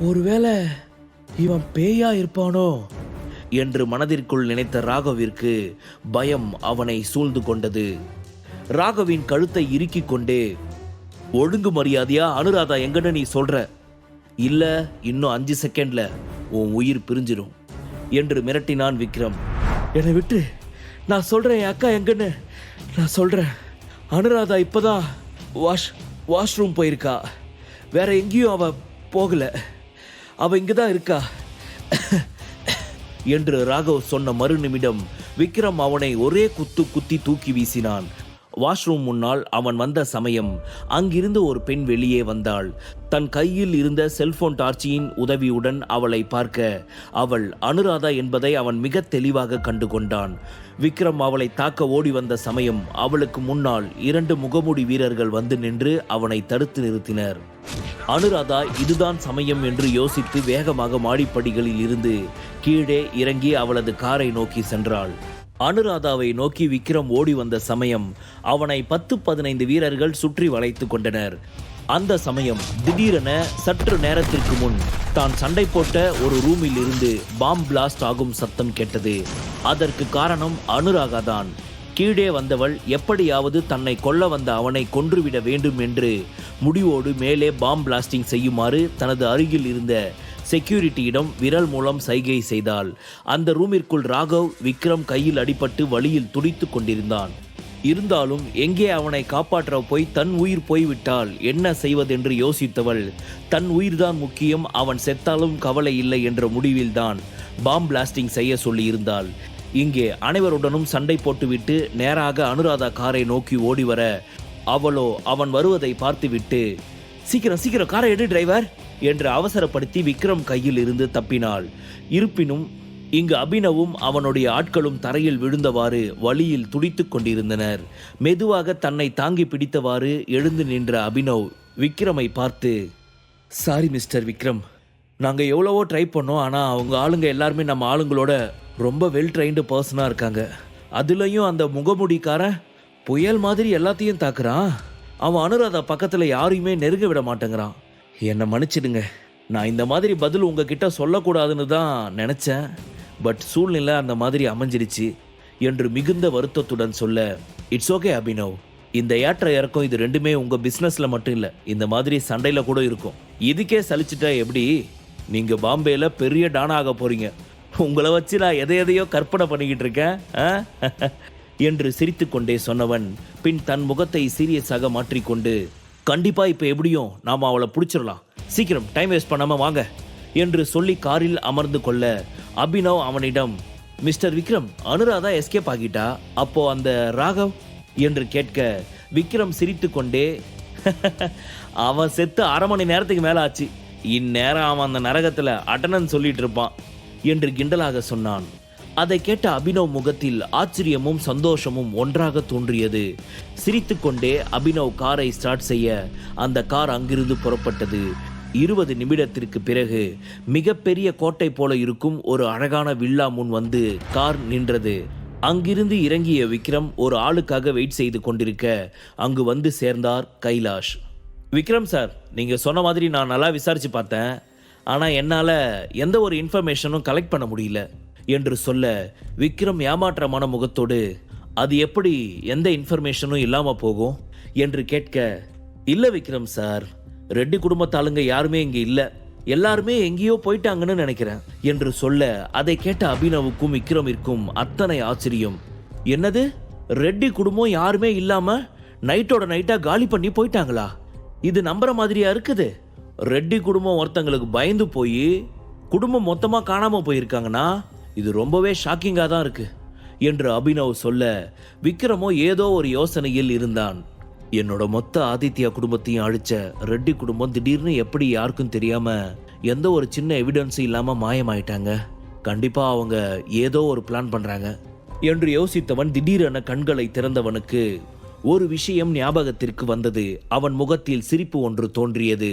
ஒருவேளை இவன் பேயா இருப்பானோ? என்று மனதிற்குள் நினைத்த ராகவிற்கு பயம் அவனை சூழ்ந்து கொண்டது. ராகவின் கழுத்தை இறுக்கிக் கொண்டே ஒழுங்கு மரியாதையா அனுராதா எங்கன்னு நீ சொல்ற? இல்ல இன்னும் அஞ்சு செகண்ட்ல உன் உயிர் பிரிஞ்சிடும் என்று மிரட்டினான் விக்ரம். என்னை விட்டு நான் சொல்றேன் என் அக்கா எங்கன்னு நான் சொல்றேன். அனுராதா இப்பதான் வாஷ் வாஷ்ரூம் போயிருக்கா. வேற எங்கேயும் அவ போகலை. அவ இங்கதான் இருக்கா? என்று ராகவ் சொன்ன மறு நிமிடம் விக்ரம் அவனை ஒரே குத்து குத்தி தூக்கி வீசினான். வாஷ்ரூம் முன்னால் அவன் வந்த சமயம் அங்கிருந்து ஒரு பெண் வெளியே வந்தாள். தன் கையில் இருந்த செல்போன் டார்ச்சியின் உதவியுடன் அவளை பார்க்க அவள் அனுராதா என்பதை அவன் மிக தெளிவாக கண்டு கொண்டான் விக்ரம் அவளை தாக்க ஓடி வந்த சமயம் அவளுக்கு முன்னால் இரண்டு முகமூடி வீரர்கள் வந்து நின்று அவனை தடுத்து நிறுத்தினர். அனுராதா இதுதான் சமயம் என்று யோசித்து வேகமாக மாடிப்படிகளில் இருந்து கீழே இறங்கி அவளது காரை நோக்கி சென்றாள். அனுராதாவை நோக்கி விக்ரம் ஓடி வந்த சமயம் அவனை பத்து பதினைந்து வீரர்கள் சுற்றி வளைத்து கொண்டனர். அந்த சமயம் திடீரென சற்று நேரத்திற்கு முன் தான் சண்டை போட்ட ஒரு ரூமில் இருந்து பாம் பிளாஸ்ட் ஆகும் சத்தம் கேட்டது. அதற்கு காரணம் அனுராகா தான். கீழே வந்தவள் எப்படியாவது தன்னை கொல்ல வந்த அவனை கொன்றுவிட வேண்டும் என்று முடிவோடு மேலே பாம் பிளாஸ்டிங் செய்யுமாறு தனது அருகில் இருந்த செக்யூரிட்டியிடம் விரல் மூலம் சைகை செய்தாள். அந்த ரூமிற்குள் ராகவ் விக்ரம் கையில் அடிபட்டு வழியில் துடித்துக் கொண்டிருந்தான். இருந்தாலும் எங்கே அவனை காப்பாற்ற போய் தன் உயிர் போய்விட்டால் என்ன செய்வதென்று யோசித்தவள். தன் உயிர்தான் முக்கியம் அவன் செத்தாலும் கவலை இல்லை என்ற முடிவில்தான் பாம் பிளாஸ்டிங் செய்ய சொல்லியிருந்தாள். இங்கே அனைவருடனும் சண்டை போட்டுவிட்டு நேராக அனுராதா காரை நோக்கி ஓடி வர அவளோ அவன் வருவதை பார்த்துவிட்டு சீக்கிரம் சீக்கிரம் காரை எடு டிரைவர். என்று அவசரப்படுத்தி விக்ரம் கையில் இருந்து தப்பினாள். இருப்பினும் இங்கு அபினவும் அவனுடைய ஆட்களும் தரையில் விழுந்தவாறு வழியில் துடித்துக் கொண்டிருந்தனர். மெதுவாக தன்னை தாங்கி பிடித்தவாறு எழுந்து நின்ற அபினவ் விக்ரமை பார்த்து சாரி மிஸ்டர் விக்ரம். நாங்கள் எவ்வளவோ ட்ரை பண்ணோம் ஆனால் அவங்க ஆளுங்க எல்லாருமே நம்ம ஆளுங்களோட ரொம்ப வெல் ட்ரைன்டு பர்சனாக இருக்காங்க. அதுலேயும் அந்த முகமுடிக்காரன் புயல் மாதிரி எல்லாத்தையும் தாக்குறான். அவன் அனுராதா பக்கத்தில் யாரையுமே நெருங்க விட மாட்டேங்கிறான். என்னை மன்னிச்சிடுங்க. நான் இந்த மாதிரி பதில் உங்ககிட்ட சொல்லக்கூடாதுன்னு தான் நினச்சேன். பட் சூழ்நிலை அந்த மாதிரி அமைஞ்சிடுச்சு. என்று மிகுந்த வருத்தத்துடன் சொல்ல இட்ஸ் ஓகே அபினவ் இந்த ஏற்ற இறக்கம் இது ரெண்டுமே உங்கள் பிஸ்னஸில் மட்டும் இல்லை. இந்த மாதிரி சண்டையில் கூட இருக்கும். இதுக்கே சலிச்சிட்டா எப்படி? நீங்கள் பாம்பேயில் பெரிய டானா ஆக போகிறீங்க உங்களை வச்சு நான் எதை எதையோ கற்பனை பண்ணிக்கிட்டு இருக்கேன். ஆ? என்று சிரித்துக்கொண்டே சொன்னவன் பின் தன் முகத்தை சீரியஸாக மாற்றிக்கொண்டு கண்டிப்பாக இப்போ எப்படியும் நாம அவளை பிடிச்சிடலாம். சீக்கிரம் டைம் வேஸ்ட் பண்ணாமல் வாங்க என்று சொல்லி காரில் அமர்ந்து கொள்ள அபினவ் அவனிடம் மிஸ்டர் விக்ரம் அனுராதா எஸ்கேப் ஆகிட்டா? அப்போ அந்த ராகவ்? என்று கேட்க விக்ரம் சிரித்துக்கொண்டே அவன் செத்து அரை மணி நேரத்துக்கு மேலே ஆச்சு. இந்நேரம் அவன் அந்த நரகத்தில் அட்டனன் சொல்லிட்டு இருப்பான் என்று கிண்டலாக சொன்னான். அதை கேட்ட அபினவ் முகத்தில் ஆச்சரியமும் சந்தோஷமும் ஒன்றாக தோன்றியது. சிரித்துக்கொண்டே அபினவ் காரை ஸ்டார்ட் செய்ய அந்த கார் அங்கிருந்து புறப்பட்டது. இருபது நிமிடத்திற்கு பிறகு மிகப்பெரிய கோட்டை போல இருக்கும் ஒரு அழகான வில்லா முன் வந்து கார் நின்றது. அங்கிருந்து இறங்கிய விக்ரம் ஒரு ஆளுக்காக வெயிட் செய்து கொண்டிருக்க அங்கு வந்து சேர்ந்தார் கைலாஷ். விக்ரம் சார் நீங்கள் சொன்ன மாதிரி நான் நல்லா விசாரித்து பார்த்தேன். ஆனால் என்னால் எந்த ஒரு இன்ஃபர்மேஷனும் கலெக்ட் பண்ண முடியல. என்று சொல்ல விக்ரம் ஏமாற்றமான முகத்தோடு அது எப்படி எந்த இன்ஃபர்மேஷனும் இல்லாமல் போகும்? என்று கேட்க இல்லை விக்ரம் சார் ரெட்டி குடும்பத்தாளுங்க யாருமே இங்கே இல்லை. எல்லாருமே எங்கேயோ போயிட்டாங்கன்னு நினைக்கிறேன் என்று சொல்ல அதை கேட்ட அபினவுக்கும் விக்ரமிற்கும் அத்தனை ஆச்சரியம். என்னது? ரெட்டி குடும்பம் யாருமே இல்லாமல் நைட்டோட நைட்டாக காலி பண்ணி போயிட்டாங்களா? இது நம்புற மாதிரியா இருக்குது? ரெட்டி குடும்பம் ஒருத்தங்களுக்கு பயந்து போய் குடும்பம் மொத்தமாக காணாமல் போயிருக்காங்கன்னா இது ரொம்பவே ஷாக்கிங்காக தான் இருக்கு என்று அபினவ் சொல்ல விக்ரமோ ஏதோ ஒரு யோசனையில் இருந்தான். என்னோட மொத்த ஆதித்யா குடும்பத்தையும் அழிச்ச ரெட்டி குடும்பம் திடீர்னு எப்படி யாருக்கும் தெரியாம எந்த ஒரு சின்ன எவிடன்ஸும் இல்லாம மாயமாயிட்டாங்க. கண்டிப்பா அவங்க ஏதோ ஒரு பிளான் பண்றாங்க என்று யோசித்தவன் திடீரென கண்களை திறந்தவனுக்கு ஒரு விஷயம் ஞாபகத்திற்கு வந்தது. அவன் முகத்தில் சிரிப்பு ஒன்று தோன்றியது.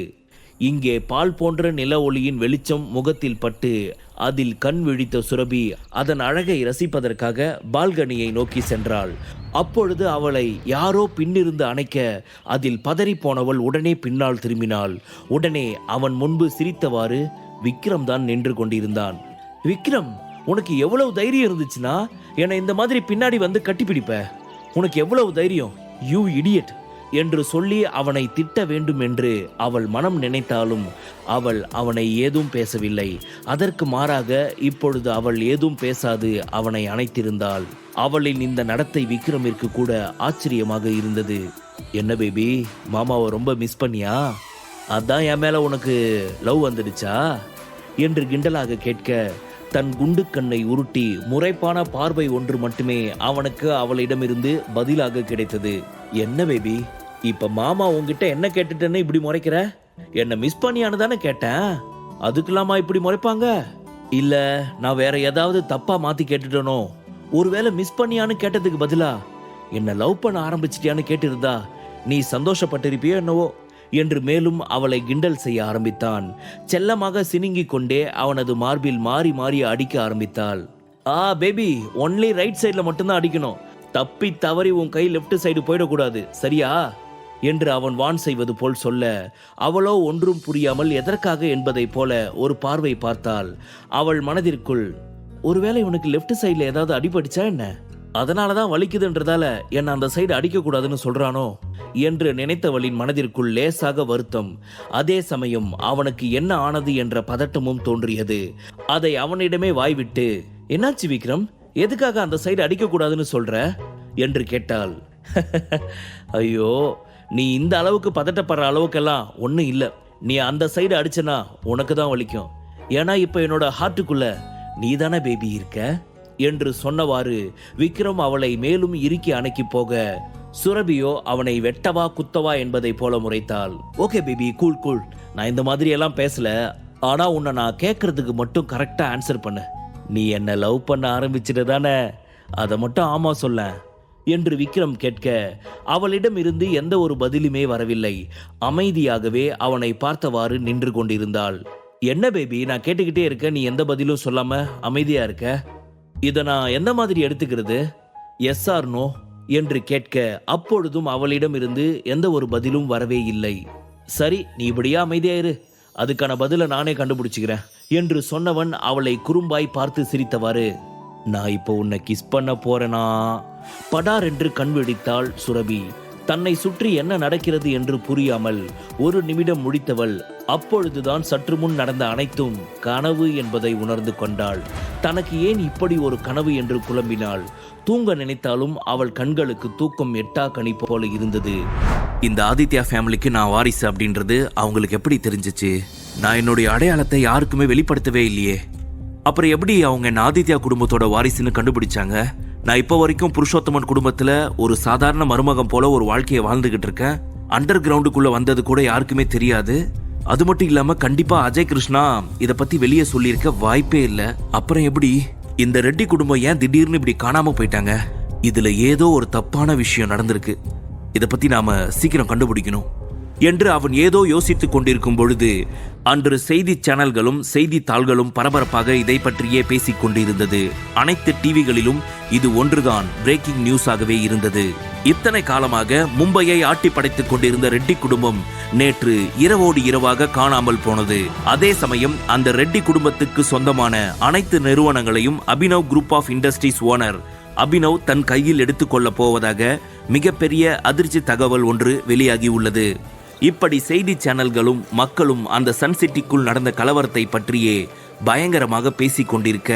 இங்கே பால் போன்ற நில ஒளியின் வெளிச்சம் முகத்தில் பட்டு அதில் கண் விழித்த சுரபி அதன் அழகை ரசிப்பதற்காக பால்கனியை நோக்கி சென்றாள். அப்பொழுது அவளை யாரோ பின்னிருந்து அணைக்க அதில் பதறிப் போனவள் உடனே பின்னால் திரும்பினாள். உடனே அவன் முன்பு சிரித்தவாறு விக்ரம் தான் நின்று கொண்டிருந்தான். விக்ரம் உனக்கு எவ்வளவு தைரியம் இருந்துச்சுன்னா என்னை இந்த மாதிரி பின்னாடி வந்து கட்டிப்பிடிப்ப. உனக்கு எவ்வளவு தைரியம்? யூ இடியட் என்று சொல்லி அவனை திட்ட வேண்டும் என்று அவள் மனம் நினைத்தாலும் அவள் அவனை ஏதும் பேசவில்லை. அதற்கு மாறாக இப்பொழுது அவள் ஏதும் பேசாது அவனை அணைத்திருந்தாள். அவளின் இந்த நடத்தை விக்ரமிற்கு கூட ஆச்சரியமாக இருந்தது. என்ன பேபி மாமாவை ரொம்ப மிஸ் பண்ணியா? அதான் என் மேல உனக்கு லவ் வந்துடுச்சா? என்று கிண்டலாக கேட்க தன் குண்டு கண்ணை உருட்டி முறைப்பான பார்வை ஒன்று மட்டுமே அவனுக்கு அவளிடமிருந்து பதிலாக கிடைத்தது. என்ன பேபி இப்ப மாமா உங்ககிட்ட என்ன கேட்டுட்டேன்னு இப்படி முறைக்கிற? என்ன மிஸ் பண்ணியான்னு தானே கேட்டேன். அதுக்கெல்லாமா இப்படி முறைப்பாங்க? இல்ல நான் வேற ஏதாவது தப்பா மாத்தி கேட்டுட்டனோ? ஒருவேளை மிஸ் பண்ணியான்னு கேட்டதுக்கு பதிலா? என்ன லவ் பண்ண ஆரம்பிச்சிட்டியான்னு கேட்டிருந்தா நீ சந்தோஷப்பட்டிருப்பியோ என்னவோ? என்று மேலும் அவளை கிண்டல் செய்ய ஆரம்பித்தான். செல்லமாக சினுங்கிக் கொண்டே அவனது மார்பில் மாறி மாறி அடிக்க ஆரம்பித்தாள். ஆ பேபி ஒன்லி ரைட் சைடில் மட்டும்தான் அடிக்கணும். தப்பி தவறி உன் கை லெஃப்ட் சைடு போயிடக்கூடாது சரியா? என்று அவன் வான் செய்வது போல் சொல்ல அவளோ ஒன்றும் புரியாமல் எதற்காக என்பதைப் போல ஒரு பார்வை பார்த்தாள். அவள் மனதிற்குள் ஒருவேளை உனக்கு லெஃப்ட் சைடில் ஏதாவது அடிபடிச்சா என்ன? அதனால தான் வலிக்குதுன்றதால என்னை அந்த சைடு அடிக்கக்கூடாதுன்னு சொல்கிறானோ என்று நினைத்தவளின் மனதிற்குள் லேசாக வருத்தம். அதே சமயம் அவனுக்கு என்ன ஆனது என்ற பதட்டமும் தோன்றியது. அதை அவனிடமே வாய்விட்டு என்னாச்சு விக்ரம்? எதுக்காக அந்த சைடு அடிக்கக்கூடாதுன்னு சொல்கிற என்று கேட்டாள். ஐயோ நீ இந்த அளவுக்கு பதட்டப்படுற அளவுக்கெல்லாம் ஒன்றும் இல்லை. நீ அந்த சைடு அடிச்சனா உனக்கு தான் வலிக்கும். ஏன்னா இப்போ என்னோட ஹார்ட்டுக்குள்ள நீ தானே பேபி இருக்க? என்று சொன்னவாறு விக்ரம் அவளை மேலும் இறுக்கி அணைக்கி போக சுரபியோ அவனை வெட்டவா குத்தவா என்பதை போல முறைத்தாள். ஓகே பேபி கூல் கூல் நான் இந்த மாதிரி எல்லாம் பேசல. ஆனா உன்னை நான் கேட்கறதுக்கு மட்டும் கரெக்டா ஆன்சர் பண்ணு. நீ என்ன லவ் பண்ண ஆரம்பிச்சிட்டு தானே? அதை மட்டும் ஆமா சொல்ல என்று விக்ரம் கேட்க அவளிடம் இருந்து எந்த ஒரு பதிலுமே வரவில்லை. அமைதியாகவே அவனை பார்த்தவாறு நின்று கொண்டிருந்தாள். என்ன பேபி நான் கேட்டுக்கிட்டே இருக்க நீ எந்த பதிலும் சொல்லாம அமைதியா இருக்க? இதை நான் எந்த மாதிரி எடுத்துக்கிறது? எஸ் ஆர் நோ என்று கேட்க அப்பொழுதும் அவளிடம் இருந்து எந்த ஒரு பதிலும் வரவே இல்லை. சரி நீ இப்படியா அமைதியாயிரு அதுக்கான பதிலை நானே கண்டுபிடிச்சிக்கிறேன் என்று சொன்னவன் அவளை குறும்பாய் பார்த்து சிரித்தவாறு நான் இப்போ உன்னை கிஸ் பண்ண போறேனா? படார் என்று கண் வெடித்தாள் சுரபி. தன்னை சுற்றி என்ன நடக்கிறது என்று புரியாமல் ஒரு நிமிடம் முடித்தவள் அப்பொழுதுதான் சற்று முன் நடந்த அனைத்தும் கனவு என்பதை உணர்ந்து கொண்டாள். தனக்கு ஏன் இப்படி ஒரு கனவு என்று குழம்பினாள்? தூங்க நினைத்தாலும் அவள் கண்களுக்கு தூக்கம் எட்டா கனி போல இருந்தது. இந்த ஆதித்யா ஃபேமிலிக்கு நான் வாரிசு அப்படின்றது அவங்களுக்கு எப்படி தெரிஞ்சிச்சு? நான் என்னுடைய அடையாளத்தை யாருக்குமே வெளிப்படுத்தவே இல்லையே. அப்புறம் எப்படி அவங்க என்ன ஆதித்யா குடும்பத்தோட வாரிசுன்னு கண்டுபிடிச்சாங்க? நான் இப்போ வரைக்கும் புருஷோத்தமன் குடும்பத்தில் ஒரு சாதாரண மருமகம் போல ஒரு வாழ்க்கையை வாழ்ந்துகிட்டு இருக்கேன். அண்டர் கிரவுண்டுக்குள்ளே வந்தது கூட யாருக்குமே தெரியாது. அது மட்டும் இல்லாமல் கண்டிப்பாக அஜய் கிருஷ்ணா இதை பற்றி வெளியே சொல்லியிருக்க வாய்ப்பே இல்லை. அப்புறம் எப்படி? இந்த ரெட்டி குடும்பம் ஏன் திடீர்னு இப்படி காணாமல் போயிட்டாங்க? இதில் ஏதோ ஒரு தப்பான விஷயம் நடந்திருக்கு. இதை பற்றி நாம் சீக்கிரம் கண்டுபிடிக்கணும். என்று அவன் ஏதோ யோசித்துக் கொண்டிருக்கும் பொழுது அன்று செய்தி சேனல்களும் செய்தித்தாள்களும் பரபரப்பாக இதை பற்றியே பேசிக் கொண்டிருந்தது. அனைத்து டிவிகளிலும் இது ஒன்றுதான் பிரேக்கிங் நியூஸாகவே இருந்தது. இத்தனை காலமாக மும்பையை ஆட்டி படைத்துக் கொண்டிருந்த ரெட்டி குடும்பம் நேற்று இரவோடு இரவாக காணாமல் போனது. அதே சமயம் அந்த ரெட்டி குடும்பத்துக்கு சொந்தமான அனைத்து நிறுவனங்களையும் Abhinav group of industries owner Abhinav தன் கையில் எடுத்துக்கொள்ளப் போவதாக மிகப்பெரிய அதிர்ச்சி தகவல் ஒன்று வெளியாகி உள்ளது. இப்படி செய்தி சேனல்களும் மக்களும் அந்த சன் சிட்டிக்குள் நடந்த கலவரத்தை பற்றியே பயங்கரமாக பேசிக் கொண்டிருக்க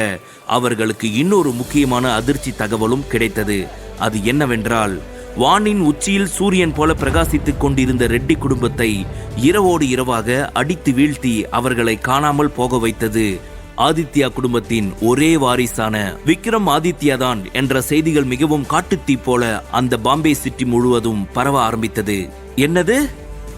அவர்களுக்கு இன்னொரு முக்கியமான அதிர்ச்சி தகவலும் கிடைத்தது. அது என்னவென்றால் வானின் உச்சியில் சூரியன் போல பிரகாசித்துக் கொண்டிருந்த ரெட்டி குடும்பத்தை இரவோடு இரவாக அடித்து வீழ்த்தி அவர்களை காணாமல் போக வைத்தது ஆதித்யா குடும்பத்தின் ஒரே வாரிசான விக்ரம் ஆதித்யா தான் என்ற செய்திகள் மிகவும் காட்டுத்தீ போல அந்த பாம்பே சிட்டி முழுவதும் பரவ ஆரம்பித்தது. என்னது?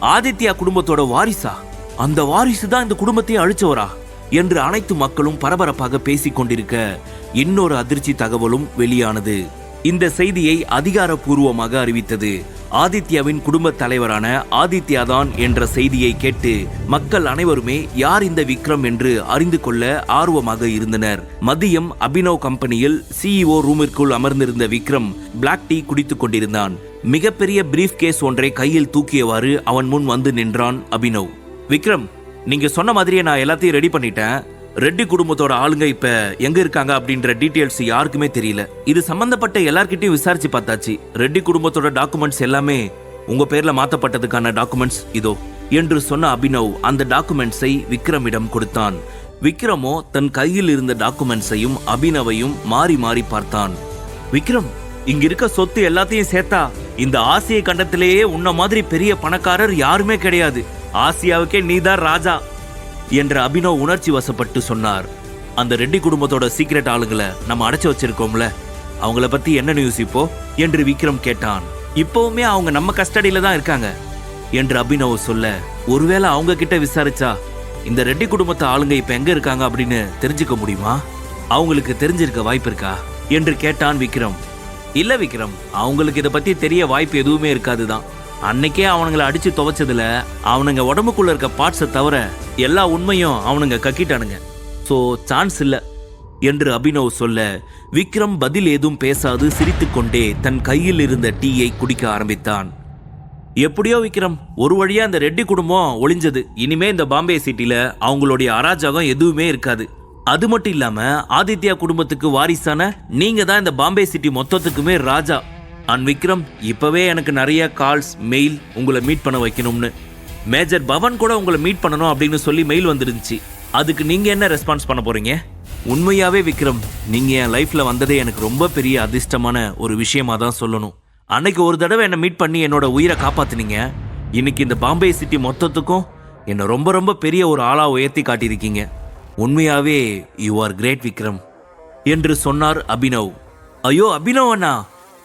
ஆதித்யா குடும்பத்தோட வாரிசா? அந்த வாரிசு தான் இந்த குடும்பத்தையும் அழிச்சவரா? என்று அனைத்து மக்களும் பரபரப்பாக பேசிக் கொண்டிருக்க இன்னொரு அதிர்ச்சி தகவலும் வெளியானது. இந்த செய்தியை அதிகாரப்பூர்வமாக அறிவித்தது. ஆதித்யாவின் குடும்பத் தலைவரான ஆதித்யா தான் என்ற செய்தியை கேட்டு மக்கள் அனைவருமே யார் இந்த விக்ரம் என்று அறிந்து கொள்ள ஆர்வமாக இருந்தனர். மதியம் அபினவ் கம்பெனியில் சிஇஓ ரூமிற்குள் அமர்ந்திருந்த விக்ரம் பிளாக் டீ குடித்துக் கொண்டிருந்தான். மிகப்பெரிய பிரீஃப் கேஸ் ஒன்றை கையில் தூக்கியவாறு அவன் முன் வந்து நின்றான் அபினவ். விக்ரம் நீங்க சொன்ன மாதிரியே நான் எல்லாத்தையும் ரெடி பண்ணிட்டேன். ரெட்டி குடும்பத்தோட ஆளுங்க இப்ப எங்க இருக்காங்க அப்படின்ற டீடைல்ஸ் யாருக்குமே தெரியல. இது சம்பந்தப்பட்ட எல்லார்கிட்டயும் விசாரிச்சு பார்த்தாச்சு. ரெட்டி குடும்பத்தோட டாக்குமெண்ட்ஸ் எல்லாமே உங்க பேர்ல மாத்தப்பட்டதுக்கான டாக்குமெண்ட்ஸ் இதோ. என்று சொன்ன அபினவ் அந்த டாக்குமெண்ட்ஸை விக்ரமிடம் கொடுத்தான். விக்ரமோ தன் கையில் இருந்த டாக்குமெண்ட்ஸையும் அபினவையும் மாறி மாறி பார்த்தான். விக்ரம் இங்க இருக்க சொத்து எல்லாத்தையும் சேர்த்தா இந்த ஆசிய கண்டத்திலேயே உன்ன மாதிரி பெரிய பணக்காரர் யாருமே கிடையாது. ஆசியாவுக்கே நீதான் ராஜா. என்ற அபினவ் உணர்ச்சி வசப்பட்டு சொன்னார். அந்த ரெட்டி குடும்பத்தோட சீக்ரெட் ஆளுங்களை நம்ம அடைச்சு வச்சிருக்கோம்ல அவங்கள பத்தி என்ன நியூஸ் இப்போ? என்று விக்ரம் கேட்டான். இப்பவுமே அவங்க நம்ம கஸ்டடியில தான் இருக்காங்க என்று அபினவ் சொல்ல ஒருவேளை அவங்க கிட்ட விசாரிச்சா இந்த ரெட்டி குடும்பத்து ஆளுங்க இப்ப எங்க இருக்காங்க அப்படின்னு தெரிஞ்சுக்க முடியுமா? அவங்களுக்கு தெரிஞ்சிருக்க வாய்ப்பு இருக்கா? என்று கேட்டான் விக்ரம். இல்ல விக்ரம் அவங்களுக்கு இதை பத்தி தெரிய வாய்ப்பு எதுவுமே இருக்காதுதான். அன்னைக்கே அவனுங்களை அடிச்சு துவைச்சதுல அவனுங்க உடம்புக்குள்ள இருக்க பார்ட்ஸை தவிர எல்லா உண்மையும் அவனுங்க கக்கிட்டானுங்க. ஸோ சான்ஸ் இல்லை என்று அபினவ் சொல்ல விக்ரம் பதில் ஏதும் பேசாது சிரித்துக்கொண்டே தன் கையில் இருந்த டீயை குடிக்க ஆரம்பித்தான். எப்படியோ விக்ரம் ஒரு வழியா அந்த ரெட்டி குடும்பம் ஒளிஞ்சது. இனிமே இந்த பாம்பே சிட்டில அவங்களுடைய அராஜகம் எதுவுமே இருக்காது. அது மட்டும் இல்லாம ஆதித்யா குடும்பத்துக்கு வாரிசான நீங்க தான் இந்த பாம்பே சிட்டி மொத்தத்துக்குமே ராஜா. அண்ட் விக்ரம் இப்போவே எனக்கு நிறைய கால்ஸ் மெயில் உங்களை மீட் பண்ண வைக்கணும்னு. மேஜர் பவன் கூட உங்களை மீட் பண்ணணும் அப்படின்னு சொல்லி மெயில் வந்துருந்துச்சு. அதுக்கு நீங்கள் என்ன ரெஸ்பான்ஸ் பண்ண போகிறீங்க உண்மையாகவே விக்ரம் நீங்கள் என் லைஃப்பில் வந்ததே எனக்கு ரொம்ப பெரிய அதிர்ஷ்டமான ஒரு விஷயமா தான் சொல்லணும். அன்னைக்கு ஒரு தடவை என்னை மீட் பண்ணி என்னோட உயிரை காப்பாற்றினீங்க இன்னைக்கு இந்த பாம்பே சிட்டி மொத்தத்துக்கும் என்னை ரொம்ப ரொம்ப பெரிய ஒரு ஆளாக உயர்த்தி காட்டியிருக்கீங்க. உண்மையாகவே யூ ஆர் கிரேட் விக்ரம் என்று சொன்னார் அபினவ். ஐயோ அபினவ் அண்ணா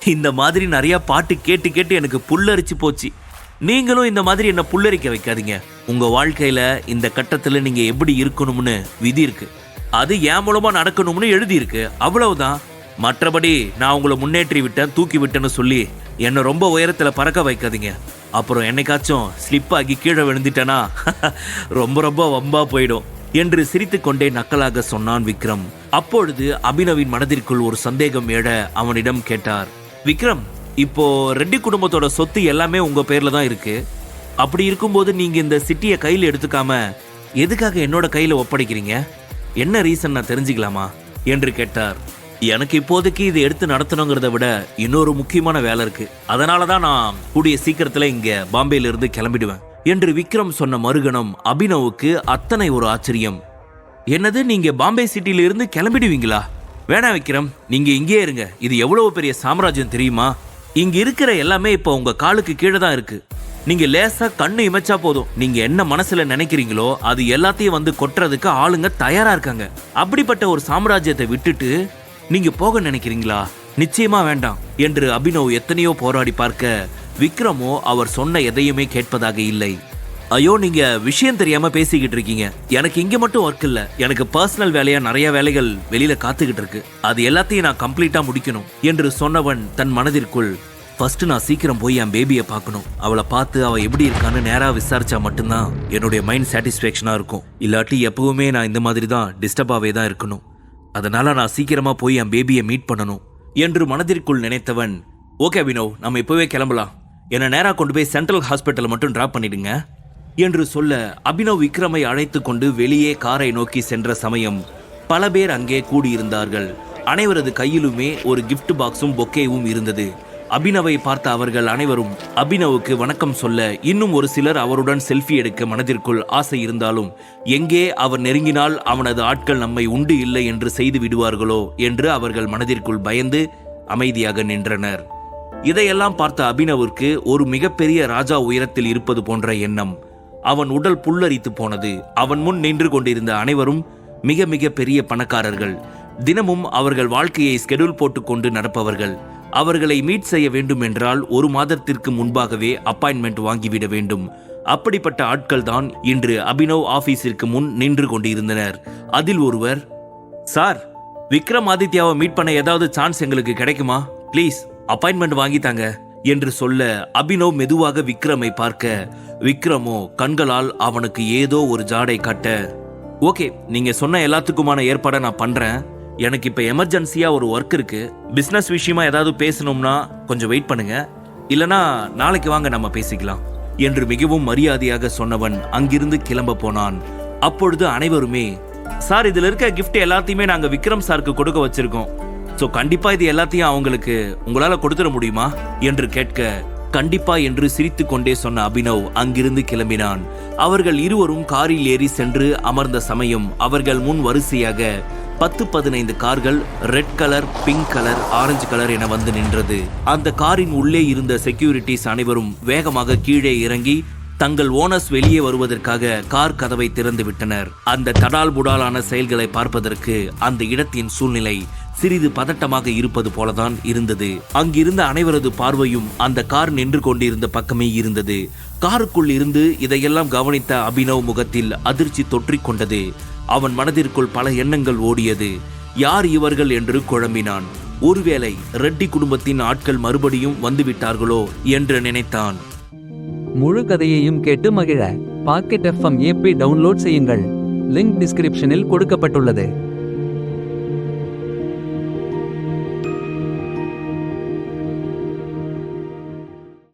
இந்த மாதிரி நிறைய பாட்டு கேட்டு கேட்டு எனக்கு புல்லரிச்சு போச்சு. நீங்களும் இந்த மாதிரி என்ன புல்லரிக்க வைக்காதீங்க. உங்க வாழ்க்கையில இந்த கட்டத்துல நீங்க எப்படி இருக்கணும்னு விதி இருக்கு. அது என் மூலமா நடக்கணும்னு எழுதியிருக்கு அவ்வளவுதான். மற்றபடி நான் உங்களை முன்னேற்றி விட்டேன் தூக்கி விட்டேன்னு சொல்லி என்னை ரொம்ப உயரத்தில் பறக்க வைக்காதீங்க. அப்புறம் என்னைக்காச்சும் ஸ்லிப் ஆகி கீழே விழுந்துட்டேனா ரொம்ப ரொம்ப வம்பா போயிடும். என்று சிரித்துக்கொண்டே நக்கலாக சொன்னான் விக்ரம். அப்பொழுது அபினவின் மனதிற்குள் ஒரு சந்தேகம் எழ அவனிடம் கேட்டார். விக்ரம் இப்போ ரெட்டி குடும்பத்தோட சொத்து எல்லாமே உங்க பேர்ல தான் இருக்கு. அப்படி இருக்கும்போது நீங்க இந்த சிட்டியை கையில் எடுத்துக்காம எதுக்காக என்னோட கையில ஒப்படைக்கிறீங்க? என்ன ரீசன் நான் தெரிஞ்சுக்கலாமா? என்று கேட்டார். எனக்கு இப்போதைக்கு இதை எடுத்து நடத்தணுங்கிறத விட இன்னொரு முக்கியமான வேலை இருக்கு. அதனால தான் நான் கூடிய சீக்கிரத்தில் இங்கே பாம்பேலருந்து கிளம்பிடுவேன் என்று விக்ரம் சொன்ன மறுகணம் அபினவுக்கு அத்தனை ஒரு ஆச்சரியம். என்னது நீங்க பாம்பே சிட்டியிலிருந்து கிளம்பிடுவீங்களா? வேணா விக்ரம் நீங்க இங்கேயே இருங்க. இது எவ்வளவு பெரிய சாம்ராஜ்யம் தெரியுமா? இங்க இருக்கிற எல்லாமே இப்போ உங்க காலுக்கு கீழே தான் இருக்கு. நீங்க லேசா கண்ணு இமைச்சா போதும். நீங்க என்ன மனசுல நினைக்கிறீங்களோ அது எல்லாத்தையும் வந்து கொட்டுறதுக்கு ஆளுங்க தயாரா இருக்காங்க. அப்படிப்பட்ட ஒரு சாம்ராஜ்யத்தை விட்டுட்டு நீங்க போக நினைக்கிறீங்களா? நிச்சயமா வேண்டாம் என்று அபினவ் எத்தனையோ போராடி பார்க்க விக்ரமோ அவர் சொன்ன எதையுமே கேட்பதாக இல்லை. ஐயோ நீங்க விஷயம் தெரியாம பேசிக்கிட்டு இருக்கீங்க. எனக்கு இங்க மட்டும் ஒர்க் இல்ல. எனக்கு பர்சனல் வேலையா நிறைய வேலைகள் வெளியில காத்துக்கிட்டு இருக்கு. அது எல்லாத்தையும் நான் கம்ப்ளீட்டா முடிக்கணும் என்று சொன்னவன் தன் மனதிற்குள் ஃபர்ஸ்ட் நான் சீக்கிரம் போய் என் பேபியை பார்க்கணும். அவளை பார்த்து அவள் எப்படி இருக்கான்னு நேராக விசாரிச்சா மட்டும்தான் என்னுடைய மைண்ட் சாட்டிஸ்ஃபேக்ஷனாக இருக்கும். இல்லாட்டி எப்பவுமே நான் இந்த மாதிரி தான் டிஸ்டர்பாகவே தான் இருக்கணும். அதனால நான் சீக்கிரமாக போய் என் பேபியை மீட் பண்ணணும் என்று மனதிற்குள் நினைத்தவன் ஓகே வினோவ் நம்ம இப்போவே கிளம்பலாம். என்னை நேராக கொண்டு போய் சென்ட்ரல் ஹாஸ்பிட்டல் மட்டும் ட்ராப் பண்ணிடுங்க. என்று சொல்ல அபினவ் விக்ரமை அழைத்து கொண்டு வெளியே காரை நோக்கி சென்ற சமயம் பல பேர் அங்கே கூடியிருந்தார்கள். அனைவரது கையிலுமே ஒரு கிஃப்ட் பாக்ஸும் பொக்கேவும் இருந்தது. அபினவை பார்த்த அவர்கள் அனைவரும் அபினவுக்கு வணக்கம் சொல்ல இன்னும் ஒரு சிலர் அவருடன் செல்ஃபி எடுக்க மனதிற்குள் ஆசை இருந்தாலும் எங்கே அவர் நெருங்கினால் அவனது ஆட்கள் நம்மை உண்டு இல்லை என்று செய்து விடுவார்களோ? என்று அவர்கள் மனதிற்குள் பயந்து அமைதியாக நின்றனர். இதையெல்லாம் பார்த்த அபினவிற்கு ஒரு மிகப்பெரிய ராஜா உயரத்தில் இருப்பது போன்ற எண்ணம். அவன் உடல் புல்லரித்து போனது. அவன் முன் நின்று கொண்டிருந்த அனைவரும் மிக மிக பெரிய பணக்காரர்கள். தினமும் அவர்கள் வாழ்க்கையை ஸ்கெடியூல் போட்டுக்கொண்டு நடப்பவர்கள். அவர்களை மீட் செய்ய வேண்டும் என்றால் ஒரு மாதத்திற்கு முன்பாகவே அப்பாயின்மெண்ட் வாங்கிவிட வேண்டும். அப்படிப்பட்ட ஆட்கள் தான் இன்று அபினவ் ஆபீஸிற்கு முன் நின்று கொண்டிருந்தனர். அதில் ஒருவர் சார் விக்ரம் ஆதித்யாவை மீட் பண்ண ஏதாவது சான்ஸ் எங்களுக்கு கிடைக்குமா? ப்ளீஸ் அப்பாயின்மெண்ட் வாங்கித்தாங்க. என்று சொல்ல அபினவ் மெதுவாக விக்ரமை பார்க்க விக்ரமோ கண்களால் அவனுக்கு ஏதோ ஒரு ஜாடை காட்ட ஓகே நீங்க சொன்ன எல்லாத்துக்குமான ஏற்பாடை நான் பண்றேன். எனக்கு இப்ப எமர்ஜென்சியா ஒரு ஒர்க் இருக்கு. பிசினஸ் விஷயமா ஏதாவது பேசணும்னா கொஞ்சம் வெயிட் பண்ணுங்க. இல்லனா நாளைக்கு வாங்க நம்ம பேசிக்கலாம் என்று மிகவும் மரியாதையாக சொன்னவன் அங்கிருந்து கிளம்ப போனான். அப்பொழுது அனைவருமே சார் இதுல இருக்க கிஃப்ட் எல்லாத்தையுமே நாங்க விக்ரம் சாருக்கு கொடுக்க வச்சிருக்கோம். ஸோ கண்டிப்பா இது எல்லாத்தையும் அவங்களுக்கு உங்களால கொடுத்துட முடியுமா? என்று கேட்க கண்டிப்பா என்று சிரித்து கொண்டே சொன்ன அபினவ் அங்கிருந்து கிளம்பினான். அவர்கள் இருவரும் காரில் ஏறி சென்று அமர்ந்த சமயம் அவர்கள் முன் வரிசையாக பத்து பதினைந்து கார்கள் red colour pink colour orange colour என வந்து நின்றது. அந்த காரின் உள்ளே இருந்த செக்யூரிட்டிஸ் அனைவரும் வேகமாக கீழே இறங்கி தங்கள் ஓனர்ஸ் வெளியே வருவதற்காக கார் கதவை திறந்து விட்டனர். அந்த தடால் புடாலான செயல்களை பார்ப்பதற்கு அந்த இடத்தின் சூழ்நிலை சிறிது பதட்டமாக இருப்பது போலதான் இருந்தது. அங்கிருந்த அனைவரது பார்வையும் அந்த கார் நின்று கொண்டிருந்த பக்கமே இருந்தது. காருக்குள் இருந்து இதையெல்லாம் கவனித்த அபினவ் முகத்தில் அதிர்ச்சி தொற்றிக் கொண்டது. அவன் மனதிற்குள் பல எண்ணங்கள் ஓடியது. யார் இவர்கள் என்று குழம்பினான். ஒருவேளை ரெட்டி குடும்பத்தின் ஆட்கள் மறுபடியும் வந்துவிட்டார்களோ என்று நினைத்தான். முழு கதையையும் கேட்டு மகிழ. பாக்கெட் எஃப்எம் ஏபி டவுன்லோட் செய்யுங்கள். லிங்க் டிஸ்கிரிப்ஷனில் கொடுக்கப்பட்டுள்ளது.